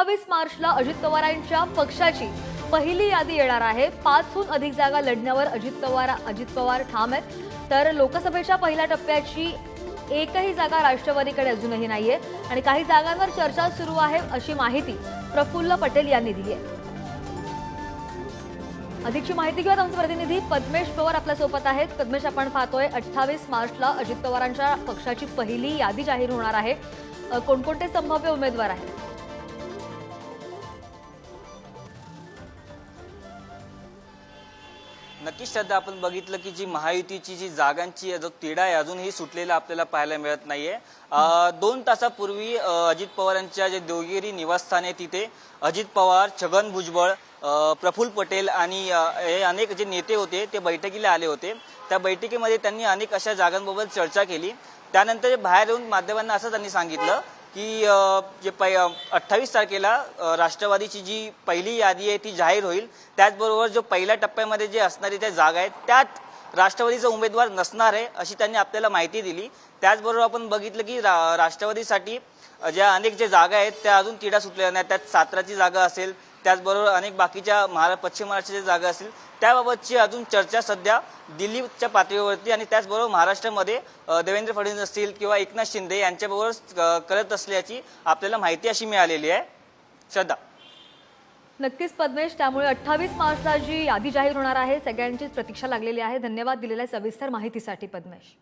अठ्ठावीस मार्चला अजित पवारांच्या पक्षाची पहिली यादी येणार आहे. पाचहून अधिक जागा लढण्यावर अजित पवार अजित पवार ठाम आहेत. तर लोकसभेच्या पहिल्या टप्प्याची एकही जागा राष्ट्रवादीकडे अजूनही नाहीये. आणि काही जागांवर चर्चा सुरू आहे अशी माहिती प्रफुल्ल पटेल यांनी दिली आहे. अधिकची माहिती घेऊयात आमचे प्रतिनिधी. पद्मेश पवार आपल्यासोबत आहेत. पद्मेश आपण पाहतोय अठ्ठावीस मार्चला अजित पवारांच्या पक्षाची पहिली यादी जाहीर होणार आहे. कोणकोणते संभाव्य उमेदवार आहेत? नक्कीच सध्या आपण बघितलं की जी महायुतीची जी जागांची जो तिढा आहे अजूनही सुटलेला आपल्याला पाहायला मिळत नाहीये. दोन तासापूर्वी अजित पवारांच्या जे देवगिरी निवासस्थान आहे तिथे अजित पवार छगन भुजबळ प्रफुल्ल पटेल आणि हे अनेक जे नेते होते ते बैठकीला आले होते. त्या बैठकीमध्ये त्यांनी अनेक अशा जागांबाबत चर्चा केली. त्यानंतर बाहेर येऊन माध्यमांना असं त्यांनी सांगितलं की जे पै अठ्ठावीस तारखेला राष्ट्रवादीची जी पहिली यादी आहे ती जाहीर होईल. त्याचबरोबर जो पहिल्या टप्प्यामध्ये जे असणारी त्या जागा आहेत त्यात राष्ट्रवादीचा उमेदवार नसणार आहे अशी त्यांनी आपल्याला माहिती दिली. त्याचबरोबर आपण बघितलं की रा राष्ट्रवादीसाठी ज्या अनेक ज्या जागा आहेत त्या अजून तिढा सुटलेल्या नाही त्यात साताराची जागा असेल त्याचबरोबर अनेक बाकीच्या महारा पश्चिम महाराष्ट्राच्या जागा असतील त्याबाबतची अजून चर्चा सध्या दिल्लीच्या पातळीवरती आणि त्याचबरोबर महाराष्ट्रामध्ये देवेंद्र फडणवीस असतील किंवा एकनाथ शिंदे यांच्याबरोबर करत असल्याची आपल्याला माहिती अशी मिळालेली आहे. श्रद्धा. नक्कीच पद्मेश त्यामुळे अठ्ठावीस मार्चला जी यादी जाहीर होणार आहे सगळ्यांचीच प्रतीक्षा लागलेली आहे. धन्यवाद दिलेल्या सविस्तर माहितीसाठी पद्मेश.